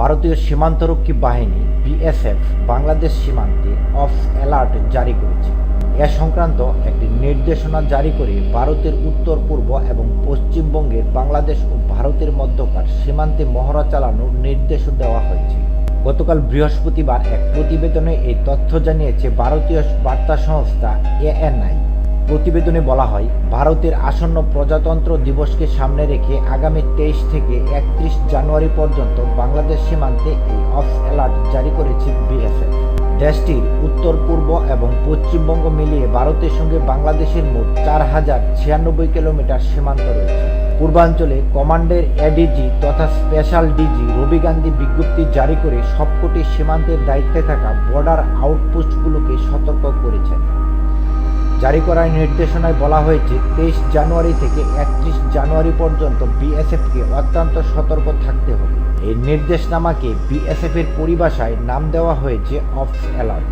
ভারতীয় সীমান্তরক্ষী বাহিনী, বিএসএফ, বাংলাদেশ সীমান্তে অফ অ্যালার্ট জারি করেছে। এ সংক্রান্ত একটি নির্দেশনা জারি করে ভারতের উত্তর, পূর্ব এবং পশ্চিমবঙ্গের বাংলাদেশ ও ভারতের মধ্যকার সীমান্তে মহড়া চালানোর নির্দেশও দেওয়া হয়েছে। গতকাল বৃহস্পতিবার এক প্রতিবেদনে এই তথ্য জানিয়েছে ভারতীয় বার্তা সংস্থা এএনআই। প্রতিবেদনে বলা হয়, ভারতের আসন্ন প্রজাতন্ত্র দিবসকে সামনে রেখে আগামী তেইশ থেকে একত্রিশ জানুয়ারি পর্যন্ত বাংলাদেশ সীমান্তে এই অফ অ্যালার্ট জারি করেছে বিএসএফ। দেশটির উত্তর, পূর্ব এবং পশ্চিমবঙ্গ মিলিয়ে ভারতের সঙ্গে বাংলাদেশের মোট চার হাজার ছিয়ানব্বই কিলোমিটার সীমান্ত রয়েছে। পূর্বাঞ্চলে কমান্ডের এডিজি তথা স্পেশাল ডিজি রবি গান্ধী বিজ্ঞপ্তি জারি করে সবকটি সীমান্তের দায়িত্বে থাকা বর্ডার আউটপোস্টগুলোকে সতর্ক করেছেন। জারি করার নির্দেশনায় বলা হয়েছে, তেইশ জানুয়ারি থেকে একত্রিশ জানুয়ারি পর্যন্ত বিএসএফকে অত্যন্ত সতর্ক থাকতে হবে। এই নির্দেশনামাকে বিএসএফ এর পরিভাষায় নাম দেওয়া হয়েছে অফ অ্যালার্ট।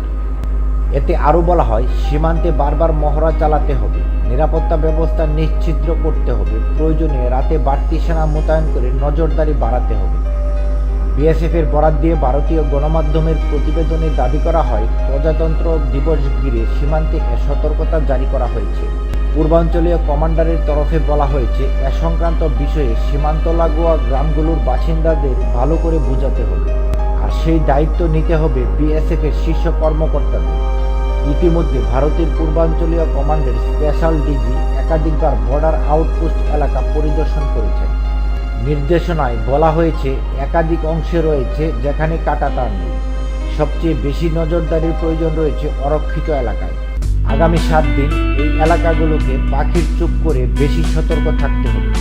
এতে আরও বলা হয়, সীমান্তে বারবার মহড়া চালাতে হবে, নিরাপত্তা ব্যবস্থা নিশ্চিদ্র করতে হবে, প্রয়োজনে রাতে বাড়তি সেনা মোতায়েন করে নজরদারি বাড়াতে হবে। বিএসএফ এর বরাদ দিয়ে ভারতীয় গণমাধ্যমের প্রতিবেদনে দাবি করা হয়, প্রজাতন্ত্র দিবস ঘিরে সীমান্তে এ সতর্কতা জারি করা হয়েছে। পূর্বাঞ্চলীয় কমান্ডারের তরফে বলা হয়েছে, এ সংক্রান্ত বিষয়ে সীমান্ত লাগোয়া গ্রামগুলোর বাসিন্দাদের ভালো করে বোঝাতে হবে। আর সেই দায়িত্ব নিতে হবে বিএসএফের শীর্ষ কর্মকর্তাদের। ইতিমধ্যে ভারতের পূর্বাঞ্চলীয় কমান্ডের স্পেশাল ডিজি একাধিকবার বর্ডার আউটপোস্ট এলাকা পরিদর্শন করেছেন। নির্দেশনায় বলা হয়েছে, একাধিক অংশে রয়েছে যেখানে কাটাতার নেই। সবচেয়ে বেশি নজরদারির প্রয়োজন রয়েছে অরক্ষিত এলাকায়। আগামী সাত দিন এই এলাকাগুলোকে পাখির চুপ করে বেশি সতর্ক থাকতে হবে।